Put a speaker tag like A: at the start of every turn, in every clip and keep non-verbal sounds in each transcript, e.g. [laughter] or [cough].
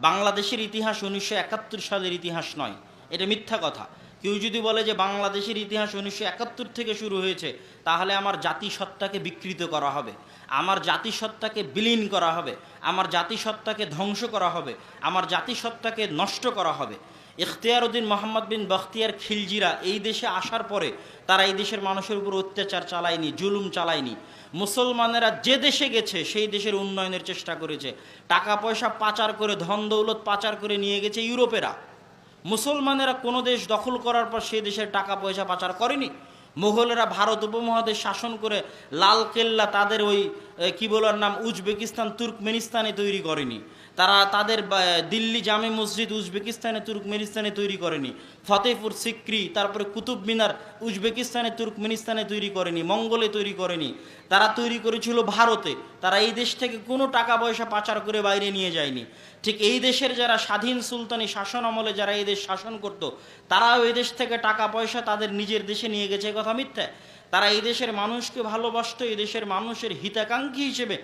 A: বাংলাদেশের ইতিহাস উনিশশো একাত্তর সালের ইতিহাস নয়। এটা মিথ্যা কথা। কেউ যদি বলে যে বাংলাদেশের ইতিহাস উনিশশো একাত্তর থেকে শুরু হয়েছে, তাহলে আমার জাতিসত্তাকে বিকৃত করা হবে। আমার জাতিসত্তাকে বিলীন করা হবে। আমার জাতিসত্তাকে ধ্বংস করা হবে। আমার জাতিসত্তাকে নষ্ট করা হবে। ইখতিয়ার উদ্দিন মোহাম্মদ বিন বখতিয়ার খিলজিরা এই দেশে আসার পরে তারা এই দেশের মানুষের উপর অত্যাচার চালায়নি, জুলুম চালায়নি। মুসলমানেরা যে দেশে গেছে সেই দেশের উন্নয়নের চেষ্টা করেছে। টাকা পয়সা পাচার করে, ধন দৌলত পাচার করে নিয়ে গেছে ইউরোপেরা। মুসলমানেরা কোনো দেশ দখল করার পর সেই দেশের টাকা পয়সা পাচার করেনি। মুঘলেরা ভারত উপমহাদেশ শাসন করে লাল কেল্লা তাদের ওই কি বলার নাম, উজবেকিস্তান, তুর্কমেনিস্তানে তৈরি করেনি। তারা তাদের দিল্লি জামে মসজিদ উজবেকিস্তানে, তুর্কমেনিস্তানে তৈরি করেনি। ফতেহপুর সিক্রি, তারপরে কুতুব মিনার উজবেকিস্তানে, তুর্কমেনিস্তানে তৈরি করেনি, মঙ্গলে তৈরি করেনি। তারা তৈরি করেছিল ভারতে। তারা এই দেশ থেকে কোনো টাকা পয়সা পাচার করে বাইরে নিয়ে যায়নি। ঠিক এই দেশের যারা স্বাধীন সুলতানি শাসন আমলে যারা এই দেশ শাসন করত, তারাও এই দেশ থেকে টাকা পয়সা তাদের নিজের দেশে নিয়ে গেছে। কথা মিথ্যা? তারা এই দেশের মানুষকে ভালোবাসত, এই দেশের মানুষের হিতাকাঙ্ক্ষী হিসেবে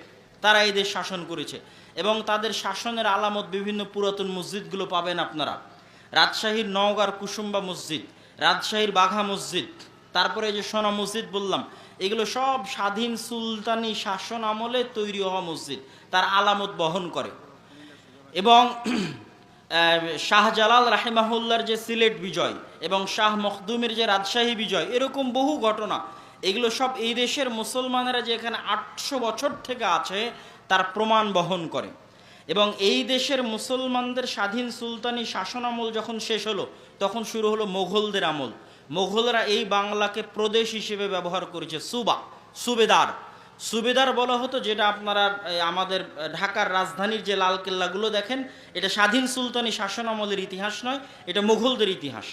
A: তারা এই দেশ শাসন করেছে। এবং তাদের শাসনের আলামত বিভিন্ন পুরাতন মসজিদগুলো পাবেন আপনারা। রাজশাহীর নওগাঁর কুসুম্বা মসজিদ, রাজশাহীর বাঘা মসজিদ, তারপরে যে সোনা মসজিদ বললাম, এগুলো সব স্বাধীন সুলতানি শাসন আমলে তৈরি হওয়া মসজিদ। তার আলামত বহন করে। এবং [clears throat] শাহজালাল রাহেমাহুল্লার যে সিলেট বিজয় এবং শাহ মখদুমের যে রাজশাহী বিজয়, এরকম বহু ঘটনা এগুলো সব এই দেশের মুসলমানেরা যে এখানে আটশো বছর থেকে আছে, তার প্রমাণ বহন করে। এবং এই দেশের মুসলমানদের স্বাধীন সুলতানি শাসন আমল যখন শেষ হলো, তখন শুরু হলো মোঘলদের আমল। মোঘলরা এই বাংলাকে প্রদেশ হিসেবে ব্যবহার করেছে, সুবা, সুবেদার। সুবেদার বলা হতো যেটা আপনারা আমাদের ঢাকার রাজধানীর যে লাল কেল্লাগুলো দেখেন, এটা স্বাধীন সুলতানি শাসন আমলের ইতিহাস নয়, এটা মুঘলদের ইতিহাস।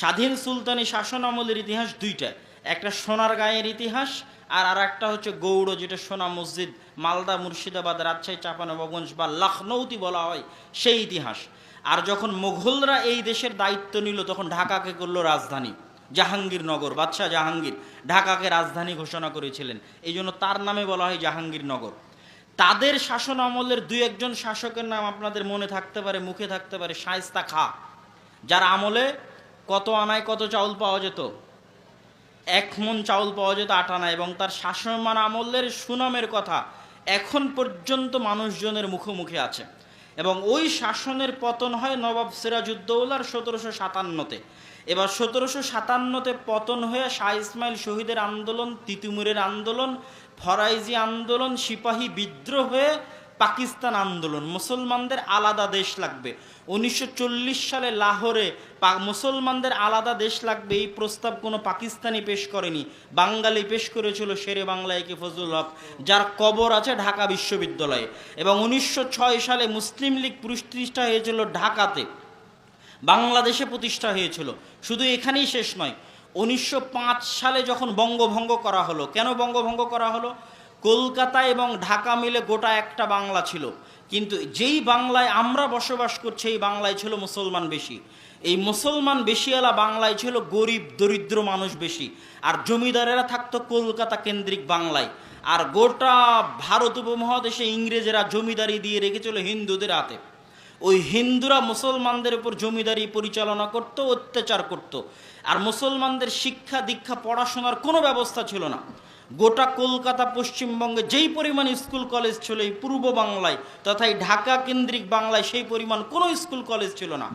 A: স্বাধীন সুলতানি শাসন আমলের ইতিহাস দুইটা। একটা সোনার গায়ের ইতিহাস, আর আর একটা হচ্ছে গৌড়, যেটা সোনা মসজিদ, মালদা, মুর্শিদাবাদ, রাজশাহী, চাপানবাবগঞ্জ বা লখনৌতি বলা হয়, সেই ইতিহাস। আর যখন মুঘলরা এই দেশের দায়িত্ব নিল, তখন ঢাকাকে করল রাজধানী, জাহাঙ্গীরনগর, বাদশাহ জাহাঙ্গীর, ঢাকাকে রাজধানী ঘোষণা করেছিলেন। এই জন্য তার নামে বলা হয় জাহাঙ্গীরনগর। তাদের শাসন আমলের দুই একজন শাসকের নাম আপনাদের মনে থাকতে পারে, মুখে থাকতে পারে, শায়স্তা খা, যার আমলে কত আনায় কত চাউল পাওয়া যেত? এক মন চাউল পাওয়া যেত আটানা এবং তার শাসনমান আমলের সুনামের কথা এখন পর্যন্ত মানুষজনের মুখে মুখে আছে। এবং ওই শাসনের পতন হয় নবাব সিরাজউদ্দৌলার সতেরোশো সাতান্নতে। এবার সতেরোশো সাতান্নতে পতন হয়ে শাহ ইসমাইল শহীদের আন্দোলন, তিতুমুরের আন্দোলন, ফরাইজি আন্দোলন, সিপাহী বিদ্রোহ হয়ে পাকিস্তান আন্দোলন। মুসলমানদের আলাদা দেশ লাগবে। উনিশশো চল্লিশ সালে লাহোরে মুসলমানদের আলাদা দেশ লাগবে। এই প্রস্তাব কোনো পাকিস্তানি পেশ করেনি। বাঙালি পেশ করেছিল শেরে বাংলায় কে ফজলুল হক, যার কবর আছে ঢাকা বিশ্ববিদ্যালয়ে। এবং উনিশশো ছয় সালে মুসলিম লীগ প্রতিষ্ঠা হয়েছিল ঢাকাতে। বাংলাদেশে প্রতিষ্ঠা হয়েছিল। শুধু এখানেই শেষ নয়, উনিশশো সালে যখন বঙ্গভঙ্গ করা হলো, কেন বঙ্গভঙ্গ করা হলো? কলকাতা এবং ঢাকা মিলে গোটা একটা বাংলা ছিল। কিন্তু যেই বাংলায় আমরা বসবাস করছি, এই বাংলায় ছিল মুসলমান বেশি। এই মুসলমান বেশিওয়ালা বাংলায় ছিল গরিব, দরিদ্র মানুষ বেশি। আর জমিদারেরা থাকতো কলকাতা কেন্দ্রিক বাংলায়। আর গোটা ভারত উপমহাদেশে ইংরেজেরা জমিদারি দিয়ে রেখেছিল হিন্দুদের হাতে। ওই হিন্দুরা মুসলমানদের উপর জমিদারি পরিচালনা করত, অত্যাচার করত। আর মুসলমানদের শিক্ষা দীক্ষা পড়াশোনার কোনো ব্যবস্থা ছিল না। গোটা কলকাতা পশ্চিমবঙ্গে যেই পরিমাণ স্কুল কলেজ ছিল এই পূর্ব বাংলায় তথা এই ঢাকা কেন্দ্রিক বাংলায় সেই পরিমাণ কোনো স্কুল কলেজ ছিল না।